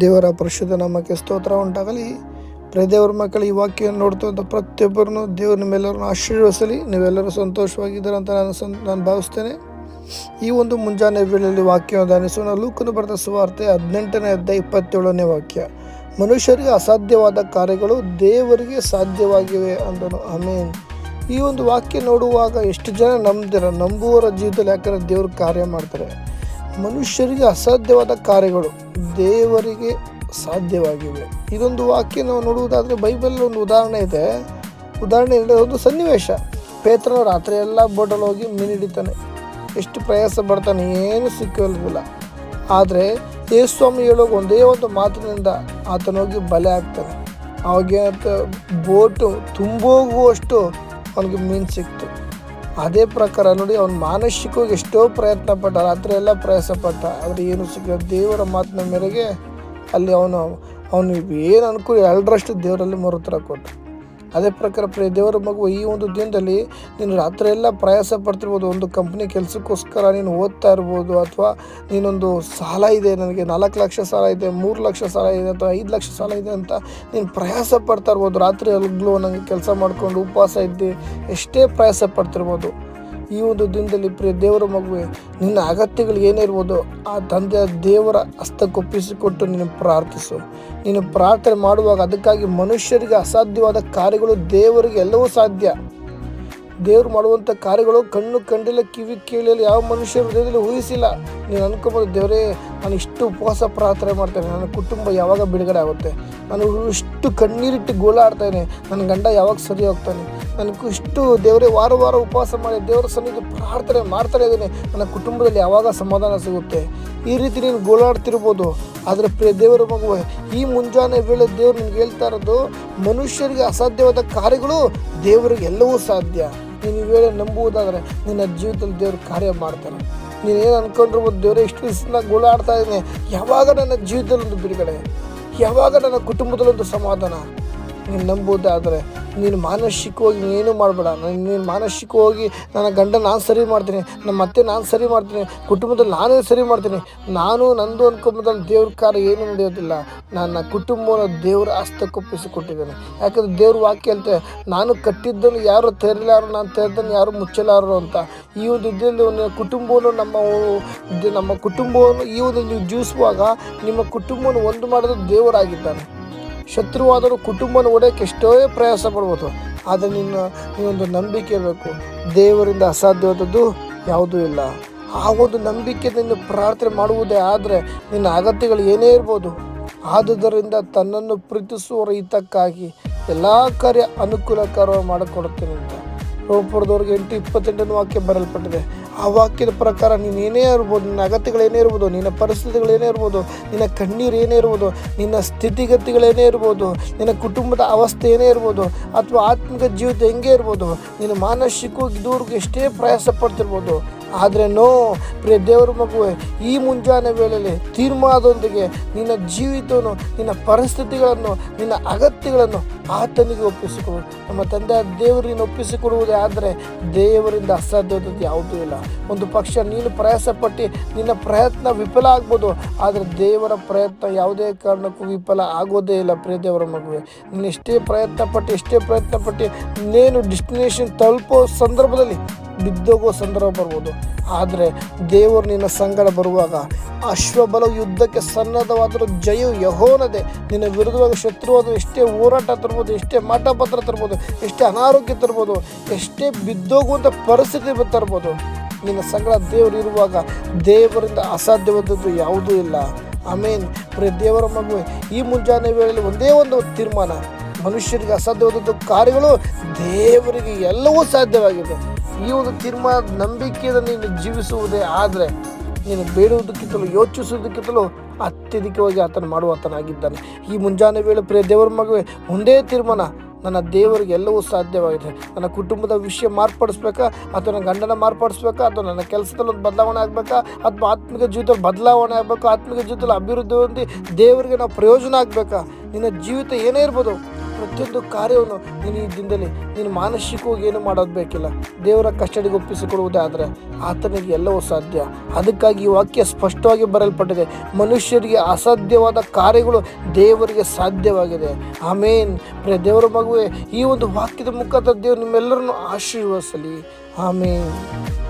ದೇವರ ಪರಿಶುದ್ಧ ನಾಮಕ್ಕೆ ಸ್ತೋತ್ರ ಉಂಟಾಗಲಿ. ಪ್ರದೇವರ ಮಕ್ಕಳು, ಈ ವಾಕ್ಯವನ್ನು ನೋಡ್ತಂಥ ಪ್ರತಿಯೊಬ್ಬರನ್ನು ದೇವರು ನಿಮ್ಮೆಲ್ಲರನ್ನು ಆಶೀರ್ವದಿಸಲಿ. ನೀವೆಲ್ಲರೂ ಸಂತೋಷವಾಗಿದ್ದೀರ ಅಂತ ನಾನು ಸಂ, ನಾನು ಭಾವಿಸ್ತೇನೆ. ಈ ಒಂದು ಮುಂಜಾನೆ ವೇಳೆಯಲ್ಲಿ ವಾಕ್ಯವನ್ನು ಧ್ಯಾನಿಸೋಣ ಲೂಕನು ಬರೆದ ಸುವಾರ್ತೆ ಹದಿನೆಂಟನೇ ಅಧ್ಯಾಯ ಇಪ್ಪತ್ತೇಳನೇ ವಾಕ್ಯ. ಮನುಷ್ಯರಿಗೆ ಅಸಾಧ್ಯವಾದ ಕಾರ್ಯಗಳು ದೇವರಿಗೆ ಸಾಧ್ಯವಾಗಿವೆ ಅಂದನು. ಆಮೇನ್. ಈ ಒಂದು ವಾಕ್ಯ ನೋಡುವಾಗ ಎಷ್ಟು ಜನ ನಂಬ್ದಿರ ನಂಬುವವರ ಜೀವಿತದಲ್ಲಿ ಯಾಕಂದರೆ ದೇವರು ಕಾರ್ಯ ಮಾಡ್ತಾರೆ. ಮನುಷ್ಯರಿಗೆ ಅಸಾಧ್ಯವಾದ ಕಾರ್ಯಗಳು ದೇವರಿಗೆ ಸಾಧ್ಯವಾಗಿವೆ. ಇದೊಂದು ವಾಕ್ಯ ನಾವು ನೋಡುವುದಾದರೆ ಬೈಬಲ್ ಒಂದು ಉದಾಹರಣೆ ಇದೆ. ಉದಾಹರಣೆ ಅಂದರೆ ಒಂದು ಸನ್ನಿವೇಶ. ಪೇತ್ರ ರಾತ್ರಿ ಎಲ್ಲ ಬೋಟಲ್ಲಿ ಹೋಗಿ ಮೀನು ಹಿಡಿತಾನೆ ಎಷ್ಟು ಪ್ರಯಾಸ ಪಡ್ತಾನೆ ಏನು ಸಿಕ್ಕಿಲ್ಲ ಆದರೆ ಯೇಸ್ವಾಮಿ ಹೇಳೋ ಒಂದೇ ಒಂದು ಮಾತಿನಿಂದ ಆತನೋಗಿ ಬಲೆ ಆಗ್ತಾನೆ ಅವಾಗ ಬೋಟು ತುಂಬೋಗುವಷ್ಟು ಅವನಿಗೆ ಮೀನು ಸಿಕ್ತು. ಅದೇ ಪ್ರಕಾರ ನೋಡಿ, ಅವನು ಮಾನಸಿಕವಾಗಿ ಎಷ್ಟೋ ಪ್ರಯತ್ನ ಪಟ್ಟ, ರಾತ್ರಿ ಎಲ್ಲ ಪ್ರಯಾಸ ಪಟ್ಟ, ಆದರೆ ಏನು ಸಿಕ್ಕ ದೇವರ ಮಾತಿನ ಮೇರೆಗೆ ಅಲ್ಲಿ ಅವನು ಅವನು ಏನು ಅನ್ಕೋ ಎರಡರಷ್ಟು ದೇವರಲ್ಲಿ ಮರುತ್ರ ಕೊಟ್ಟು ಅದೇ ಪ್ರಕಾರ ಪ್ರಿಯ ದೇವರ ಮಗು ಈ ಒಂದು ದಿನದಲ್ಲಿ ನೀನು ರಾತ್ರಿ ಎಲ್ಲ ಪ್ರಯಾಸ ಪಡ್ತಿರ್ಬೋದು, ಒಂದು ಕಂಪ್ನಿ ಕೆಲಸಕ್ಕೋಸ್ಕರ ನೀನು ಓದ್ತಾ ಇರ್ಬೋದು ಅಥವಾ ನೀನೊಂದು ಸಾಲ ಇದೆ ನನಗೆ, ನಾಲ್ಕು ಲಕ್ಷ ಸಾಲ ಇದೆ, ಮೂರು ಲಕ್ಷ ಸಾಲ ಇದೆ ಅಥವಾ ಐದು ಲಕ್ಷ ಸಾಲ ಇದೆ ಅಂತ ನೀನು ಪ್ರಯಾಸ ಪಡ್ತಾ ಇರ್ಬೋದು. ರಾತ್ರಿ ಅಲ್ಲಿಗ್ಲೂ ನನಗೆ ಕೆಲಸ ಮಾಡಿಕೊಂಡು ಉಪವಾಸ ಇದ್ದು ಎಷ್ಟೇ ಪ್ರಯಾಸ ಪಡ್ತಿರ್ಬೋದು. ಈ ಒಂದು ದಿನದಲ್ಲಿ ಪ್ರಿಯ ದೇವರ ಮಗುವೆ, ನಿನ್ನ ಅಗತ್ಯಗಳು ಏನೇ ಇರ್ಬೋದು ಆ ತಂದೆಯ ದೇವರ ಹಸ್ತಕ್ಕೊಪ್ಪಿಸಿಕೊಟ್ಟು ನೀನು ಪ್ರಾರ್ಥಿಸು. ನೀನು ಪ್ರಾರ್ಥನೆ ಮಾಡುವಾಗ ಅದಕ್ಕಾಗಿ ಮನುಷ್ಯರಿಗೆ ಅಸಾಧ್ಯವಾದ ಕಾರ್ಯಗಳು ದೇವರಿಗೆ ಎಲ್ಲವೂ ಸಾಧ್ಯ. ದೇವರು ಮಾಡುವಂಥ ಕಾರ್ಯಗಳು ಕಣ್ಣು ಕಂಡಿಲ್ಲ, ಕಿವಿ ಕೇಳಿಲ್ಲ, ಯಾವ ಮನುಷ್ಯ ಹೃದಯದಲ್ಲಿ ಊಹಿಸಿಲ್ಲ. ನೀನು ಅನ್ಕೊಬೋದು, ದೇವರೇ ನಾನು ಇಷ್ಟು ಉಪವಾಸ ಪ್ರಾರ್ಥನೆ ಮಾಡ್ತೇನೆ, ನನ್ನ ಕುಟುಂಬ ಯಾವಾಗ ಬಿಡುಗಡೆ ಆಗುತ್ತೆ, ನಾನು ಇಷ್ಟು ಕಣ್ಣೀರಿಟ್ಟು ಗೋಳಾಡ್ತೇನೆ, ನನ್ನ ಗಂಡ ಯಾವಾಗ ಸರಿ ಹೋಗ್ತಾನೆ, ನನಗೂ ಇಷ್ಟು ದೇವರೇ ವಾರ ವಾರ ಉಪವಾಸ ಮಾಡಿ, ದೇವರ ಸನ್ನಿಧಿ ಪ್ರಾರ್ಥನೆ ಮಾಡ್ತಾನೆ ಇದ್ದೇನೆ, ನನ್ನ ಕುಟುಂಬದಲ್ಲಿ ಯಾವಾಗ ಸಮಾಧಾನ ಸಿಗುತ್ತೆ? ಈ ರೀತಿ ನೀನು ಗೋಳಾಡ್ತಿರ್ಬೋದು. ಆದರೆ ಪ್ರಿಯ ದೇವರ ಮಗುವೆ, ಈ ಮುಂಜಾನೆ ವೇಳೆ ದೇವರು ನಿಮ್ಗೆ ಹೇಳ್ತಾ ಇರೋದು, ಮನುಷ್ಯರಿಗೆ ಅಸಾಧ್ಯವಾದ ಕಾರ್ಯಗಳು ದೇವರಿಗೆ ಎಲ್ಲವೂ ಸಾಧ್ಯ. ನೀನು ಈ ವೇಳೆ ನಂಬುವುದಾದರೆ ನಿನ್ನ ಜೀವಿತದಲ್ಲಿ ದೇವರು ಕಾರ್ಯ ಮಾಡ್ತಾನೆ. ನೀನು ಏನು ಅನ್ಕೊಂಡಿರ್ಬೋದು? ದೇವರೇ, ಇಷ್ಟು ದಿವಸ ಗೋಳಾಡ್ತಾ ಇದ್ದೀನಿ. ಯಾವಾಗ ನನ್ನ ಜೀವಿತದಲ್ಲಿ ಒಂದು ಬಿಡುಗಡೆ? ಯಾವಾಗ ನನ್ನ ಕುಟುಂಬದಲ್ಲಿ ಒಂದು ಸಮಾಧಾನ? ನೀನು ನಂಬೋದಾದರೆ ನೀನು ಮಾನಸಿಕವಾಗಿ ನೀನು ಮಾಡಬೇಡ. ನಾನು ನೀನು ಮಾನಸಿಕವಾಗಿ ನನ್ನ ಗಂಡ ನಾನು ಸರಿ ಮಾಡ್ತೀನಿ, ನಮ್ಮ ಅತ್ತೆ ನಾನು ಸರಿ ಮಾಡ್ತೀನಿ, ಕುಟುಂಬದಲ್ಲಿ ನಾನೇ ಸರಿ ಮಾಡ್ತೀನಿ. ನಾನು ನಂದು ಅನ್ಕೊಂಬದಲ್ಲಿ ದೇವ್ರ ಕಾರ್ಯ ಏನು ನಡೆಯೋದಿಲ್ಲ. ನನ್ನ ಕುಟುಂಬವನ್ನು ದೇವರ ಹಸ್ತಕ್ಕೊಪ್ಪಿಸಿಕೊಟ್ಟಿದ್ದೇನೆ ಯಾಕಂದರೆ ದೇವ್ರ ವಾಕ್ಯ ಅಂತೆ, ನಾನು ಕಟ್ಟಿದ್ದನ್ನು ಯಾರು ತೆರಲಾರು ನಾನು ತೆರೆದನ್ನು ಯಾರು ಮುಚ್ಚಲಾರರು ಅಂತ. ಈ ಒಂದು ಇದರಲ್ಲಿ ಕುಟುಂಬವನ್ನು ನಮ್ಮ ನಮ್ಮ ಕುಟುಂಬವನ್ನು ಈ ಒಂದು ನೀವು ಜೀವಿಸುವಾಗ ನಿಮ್ಮ ಕುಟುಂಬವನ್ನು ಒಂದು ಮಾಡೋದು ದೇವರಾಗಿದ್ದಾನೆ. ಶತ್ರುವಾದರೂ ಕುಟುಂಬನ ಒಡೆಯಕ್ಕೆ ಎಷ್ಟೋ ಪ್ರಯಾಸ ಪಡ್ಬೋದು. ಆದರೆ ನಿನ್ನ ಒಂದು ನಂಬಿಕೆ ಇರಬೇಕು ದೇವರಿಂದ ಅಸಾಧ್ಯವಾದದ್ದು ಯಾವುದೂ ಇಲ್ಲ. ಆ ಒಂದು ನಂಬಿಕೆ ನಿನ್ನ ಪ್ರಾರ್ಥನೆ ಮಾಡುವುದೇ ಆದರೆ ನಿನ್ನ ಅಗತ್ಯಗಳು ಏನೇ ಇರ್ಬೋದು. ಆದುದರಿಂದ ತನ್ನನ್ನು ಪ್ರೀತಿಸುವ ಹಿತಕ್ಕಾಗಿ ಎಲ್ಲ ಕಾರ್ಯ ಅನುಕೂಲಕರ ಮಾಡಿಕೊಡುತ್ತೇನೆ ಅಂತ. ರೋಪುರದವ್ರಿಗೆ ಎಂಟು ಇಪ್ಪತ್ತೆಂಟನೇ ವಾಕ್ಯ ಬರಲ್ಪಟ್ಟಿದೆ ಆ ವಾಕ್ಯದ ಪ್ರಕಾರ ನೀನು ಏನೇ ಇರ್ಬೋದು, ನಿನ್ನ ಅಗತ್ಯಗಳೇನೇ ಇರ್ಬೋದು, ನಿನ್ನ ಪರಿಸ್ಥಿತಿಗಳೇನೇ ಇರ್ಬೋದು, ನಿನ್ನ ಕಣ್ಣೀರು ಏನೇ ಇರ್ಬೋದು, ನಿನ್ನ ಸ್ಥಿತಿಗತಿಗಳೇನೇ ಇರ್ಬೋದು, ನಿನ್ನ ಕುಟುಂಬದ ಅವಸ್ಥೆ ಏನೇ ಇರ್ಬೋದು, ಅಥವಾ ಆತ್ಮಿಕ ಜೀವಿತ ಹೆಂಗೆ ಇರ್ಬೋದು ನೀನು ಮಾನಸಿಕವಾಗಿ ಇದುವರೆಗೂ ಎಷ್ಟೇ ಪ್ರಯಾಸ ಪಡ್ತಿರ್ಬೋದು ಆದರೆ ನೋ, ಪ್ರಿಯ ದೇವರ ಮಗುವೆ, ಈ ಮುಂಜಾನೆ ವೇಳೆಯಲ್ಲಿ ತೀರ್ಮಾನದೊಂದಿಗೆ ನಿನ್ನ ಜೀವಿತವನ್ನು, ನಿನ್ನ ಪರಿಸ್ಥಿತಿಗಳನ್ನು, ನಿನ್ನ ಅಗತ್ಯಗಳನ್ನು ಆತನಿಗೆ ಒಪ್ಪಿಸಿಕೊಡು. ನಮ್ಮ ತಂದೆ ದೇವರು ನೀನು ಒಪ್ಪಿಸಿಕೊಡುವುದೇ ಆದರೆ ದೇವರಿಂದ ಅಸಾಧ್ಯವಾದದ್ದು ಯಾವುದೂ ಇಲ್ಲ. ಒಂದು ಪಕ್ಷ ನೀನು ಪ್ರಯಾಸ ಪಟ್ಟು ನಿನ್ನ ಪ್ರಯತ್ನ ವಿಫಲ ಆಗ್ಬೋದು, ಆದರೆ ದೇವರ ಪ್ರಯತ್ನ ಯಾವುದೇ ಕಾರಣಕ್ಕೂ ವಿಫಲ ಆಗೋದೇ ಇಲ್ಲ, ಪ್ರಿಯ ದೇವರ ಮಗುವೆ. ನೀನು ಎಷ್ಟೇ ಪ್ರಯತ್ನ ಪಟ್ಟು ಎಷ್ಟೇ ಪ್ರಯತ್ನ ಪಟ್ಟು ನೀನು ಡಿಸ್ಟಿನೇಷನ್ ತಲುಪೋ ಸಂದರ್ಭದಲ್ಲಿ ಬಿದ್ದೋಗೋ ಸಂದರ್ಭ ಬರ್ಬೋದು. ಆದರೆ ದೇವರು ನಿನ್ನ ಸಂಗಡ ಬರುವಾಗ ಅಶ್ವಬಲ ಯುದ್ಧಕ್ಕೆ ಸನ್ನದ್ಧವಾದರೂ ಜಯವು ಯಹೋನದೆ ನಿನ್ನ ವಿರುದ್ಧವಾಗಿ ಶತ್ರುವಾದ ಎಷ್ಟೇ ಹೋರಾಟ ತರ್ಬೋದು, ಎಷ್ಟೇ ಮಾಟಪತ್ರ ತರ್ಬೋದು, ಎಷ್ಟೇ ಅನಾರೋಗ್ಯ ತರ್ಬೋದು, ಎಷ್ಟೇ ಬಿದ್ದೋಗುವಂಥ ಪರಿಸ್ಥಿತಿ ತರ್ಬೋದು, ನಿನ್ನ ಸಂಗಡ ದೇವರು ಇರುವಾಗ ದೇವರಿಂದ ಅಸಾಧ್ಯವಾದದ್ದು ಯಾವುದೂ ಇಲ್ಲ. ಆಮೇನ್. ಪ್ರಿಯ ದೇವರ ಮಗುವೆ, ಈ ಮುಂಜಾನೆ ವೇಳೆಯಲ್ಲಿ ಒಂದೇ ಒಂದು ತೀರ್ಮಾನ. ಮನುಷ್ಯರಿಗೆ ಅಸಾಧ್ಯವಾದದ್ದು ಕಾರ್ಯಗಳು ದೇವರಿಗೆ ಎಲ್ಲವೂ ಸಾಧ್ಯವಾಗಿದೆ. ಈ ಒಂದು ತೀರ್ಮಾನ ನಂಬಿಕೆಯನ್ನು ನೀನು ಜೀವಿಸುವುದೇ ಆದರೆ ನೀನು ಬೇಡುವುದಕ್ಕಿಂತಲೂ ಯೋಚಿಸುವುದಕ್ಕಿಂತಲೂ ಅತ್ಯಧಿಕವಾಗಿ ಆತನು ಮಾಡುವಾತನಾಗಿದ್ದಾನೆ. ಈ ಮುಂಜಾನೆ ವೇಳೆ ಪ್ರಿಯ ದೇವರ ಮಗುವೆ, ಒಂದೇ ತೀರ್ಮಾನ, ನನ್ನ ದೇವರಿಗೆ ಎಲ್ಲವೂ ಸಾಧ್ಯವಾಗಿದೆ. ನನ್ನ ಕುಟುಂಬದ ವಿಷಯ ಮಾರ್ಪಡಿಸ್ಬೇಕಾ? ಅಥವಾ ನನ್ನ ಗಂಡನ ಮಾರ್ಪಡಿಸ್ಬೇಕಾ? ಅಥವಾ ನನ್ನ ಕೆಲಸದಲ್ಲಿ ಒಂದು ಬದಲಾವಣೆ ಆಗಬೇಕಾ? ಅಥವಾ ಆತ್ಮಿಕ ಜೀವಿತದಲ್ಲಿ ಬದಲಾವಣೆ ಆಗಬೇಕು? ಆತ್ಮಿಕ ಜೀವಿತದಲ್ಲಿ ಅಭಿವೃದ್ಧಿ ಹೊಂದಿ ದೇವರಿಗೆ ನಾವು ಪ್ರಯೋಜನ ಆಗಬೇಕಾ? ನಿನ್ನ ಜೀವಿತ ಏನೇ ಇರ್ಬೋದು ಪ್ರತಿಯೊಂದು ಕಾರ್ಯವನ್ನು ನೀನು ಈ ದಿನದಲ್ಲಿ ನೀನು ಮಾನಸಿಕವಾಗಿ ಏನು ಮಾಡೋದು ಬೇಕಿಲ್ಲ. ದೇವರ ಕಷ್ಟಡಿಗೆ ಒಪ್ಪಿಸಿಕೊಡುವುದೇ ಆದರೆ ಆತನಿಗೆ ಎಲ್ಲವೂ ಸಾಧ್ಯ. ಅದಕ್ಕಾಗಿ ಈ ವಾಕ್ಯ ಸ್ಪಷ್ಟವಾಗಿ ಬರಲ್ಪಟ್ಟಿದೆ ಮನುಷ್ಯರಿಗೆ ಅಸಾಧ್ಯವಾದ ಕಾರ್ಯಗಳು ದೇವರಿಗೆ ಸಾಧ್ಯವಾಗಿದೆ. ಆಮೇನ್. ಪ್ರಿಯ ದೇವರ ಮಗುವೆ, ಈ ಒಂದು ವಾಕ್ಯದ ಮುಖಾಂತರ ದೇವರು ನಿಮ್ಮೆಲ್ಲರನ್ನು ಆಶೀರ್ವದಿಸಲಿ. ಆಮೇನ್.